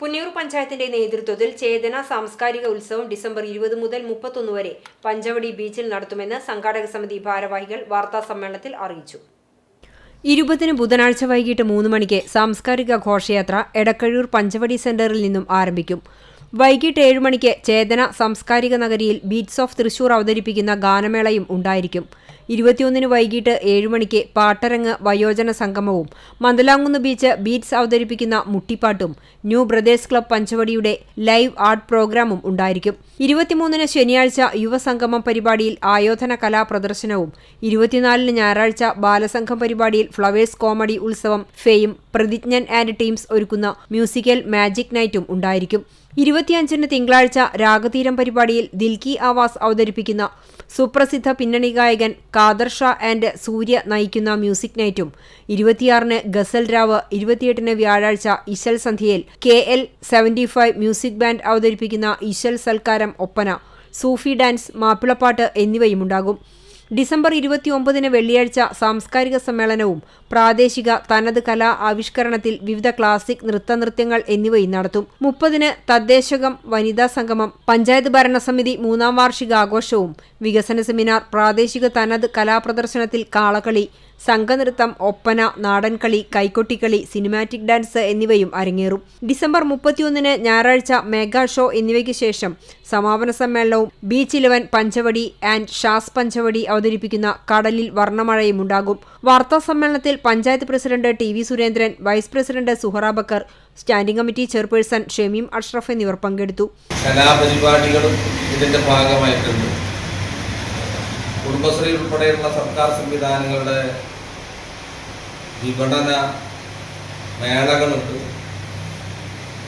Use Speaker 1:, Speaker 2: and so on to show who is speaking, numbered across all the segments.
Speaker 1: പുന്നയൂർ പഞ്ചായത്തിന്റെ നേതൃത്വത്തിൽ ചേതന സാംസ്കാരിക ഉത്സവം ഡിസംബർ ഇരുപത് മുതൽ മുപ്പത്തൊന്ന് വരെ പഞ്ചവടി ബീച്ചിൽ നടത്തുമെന്ന് സംഘാടക സമിതി ഭാരവാഹികൾ വാർത്താ സമ്മേളനത്തിൽ അറിയിച്ചു. ഇരുപതിന് ബുധനാഴ്ച വൈകിട്ട് മൂന്ന് മണിക്ക് സാംസ്കാരിക ഘോഷയാത്ര എടക്കഴൂർ പഞ്ചവടി സെന്ററിൽ നിന്നും ആരംഭിക്കും. വൈകിട്ട് ഏഴ് മണിക്ക് ചേതന സാംസ്കാരിക നഗരിയിൽ ബീറ്റ്സ് ഓഫ് തൃശൂർ അവതരിപ്പിക്കുന്ന ഗാനമേളയും ഉണ്ടായിരിക്കും. ഇരുപത്തിയൊന്നിന് വൈകിട്ട് ഏഴ് മണിക്ക് പാട്ടരങ്ങ് വയോജന സംഗമവും മന്ദലാങ്കുന്ന് ബീച്ച് ബീറ്റ്സ് അവതരിപ്പിക്കുന്ന മുട്ടിപ്പാട്ടും ന്യൂ ബ്രദേഴ്സ് ക്ലബ് പഞ്ചവടിയുടെ ലൈവ് ആർട്ട് പ്രോഗ്രാമും ഉണ്ടായിരിക്കും. ഇരുപത്തിമൂന്നിന് ശനിയാഴ്ച യുവസംഗമം പരിപാടിയിൽ ആയോധന കലാ പ്രദർശനവും ഇരുപത്തിനാലിന് ഞായറാഴ്ച ബാലസംഘം പരിപാടിയിൽ flowers comedy Utsavam fame Prathijnan and teams ഒരുക്കുന്ന മ്യൂസിക്കൽ മാജിക് നൈറ്റും ഉണ്ടായിരിക്കും. ഇരുപത്തിയഞ്ചിന് തിങ്കളാഴ്ച രാഗതീരം പരിപാടിയിൽ ദിൽക്കി ആവാസ് അവതരിപ്പിക്കുന്ന സുപ്രസിദ്ധ പിന്നണി ഗായകൻ കാദർ ഷാ ആൻഡ് സൂര്യ നയിക്കുന്ന മ്യൂസിക് നൈറ്റും ഇരുപത്തിയാറിന് ഗസൽ രാവ് ഇരുപത്തിയെട്ടിന് വ്യാഴാഴ്ച ഇശൽ സന്ധ്യയിൽ K L five music band അവതരിപ്പിക്കുന്ന ഇശൽ സൽക്കാരം ഒപ്പന സൂഫി ഡാൻസ് മാപ്പിളപ്പാട്ട് എന്നിവയുമുണ്ടാകും. ഡിസംബർ ഇരുപത്തിയൊമ്പതിന് വെള്ളിയാഴ്ച സാംസ്കാരിക സമ്മേളനവും പ്രാദേശിക തനത് കലാ ആവിഷ്കരണത്തിൽ വിവിധ ക്ലാസിക് നൃത്തനൃത്യങ്ങൾ എന്നിവയും നടത്തും. മുപ്പതിന് തദ്ദേശകം വനിതാ സംഗമം പഞ്ചായത്ത് ഭരണസമിതി മൂന്നാം വാർഷിക ആഘോഷവും വികസന സെമിനാർ പ്രാദേശിക തനത് കലാപ്രദർശനത്തിൽ കാളകളി സംഘനൃത്തം ഒപ്പന നാടൻകളി കൈക്കൊട്ടിക്കളി സിനിമാറ്റിക് ഡാൻസ് എന്നിവയും അരങ്ങേറും. ഡിസംബർ മുപ്പത്തിയൊന്നിന് ഞായറാഴ്ച മെഗാ ഷോ എന്നിവയ്ക്ക് ശേഷം സമാപന സമ്മേളനവും beach eleven Panchavadi and Shaz Panchavadi അവതരിപ്പിക്കുന്ന കടലിൽ വർണമഴയും ഉണ്ടാകും. വാർത്താ സമ്മേളനത്തിൽ panchayat president T V Surendran vice president Suhara Bakkar standing committee chairperson Shameem Ashraf എന്നിവർ പങ്കെടുത്തു.
Speaker 2: കലാപരിപാടികളും ഇതിന്റെ ഭാഗമായിട്ടുണ്ട്. കുടുംബശ്രീ ഉൾപ്പെടെയുള്ള സർക്കാർ സംവിധാനങ്ങളുടെ വിപണന മേളകളുണ്ട്.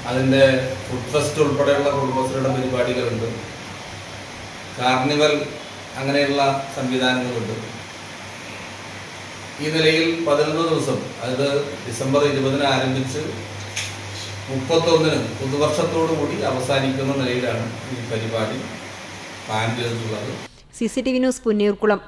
Speaker 2: അതിന്റെ ഫുഡ് ഫെസ്റ്റ് ഉൾപ്പെടെയുള്ള കുടുംബശ്രീയുടെ പരിപാടികളുണ്ട്. കാർണിവൽ അങ്ങനെയുള്ള സംവിധാനങ്ങളുണ്ട്. ഈ നിലയിൽ പതിനൊന്ന് ദിവസം അതായത് ഡിസംബർ ഇരുപതിന് ആരംഭിച്ച് മുപ്പത്തൊന്നിന് പുതുവർഷത്തോടു കൂടി അവസാനിക്കുന്ന നിലയിലാണ് ഈ പരിപാടി പ്ലാൻ ചെയ്തിട്ടുള്ളത്.
Speaker 1: C C T V news Punnayurkulam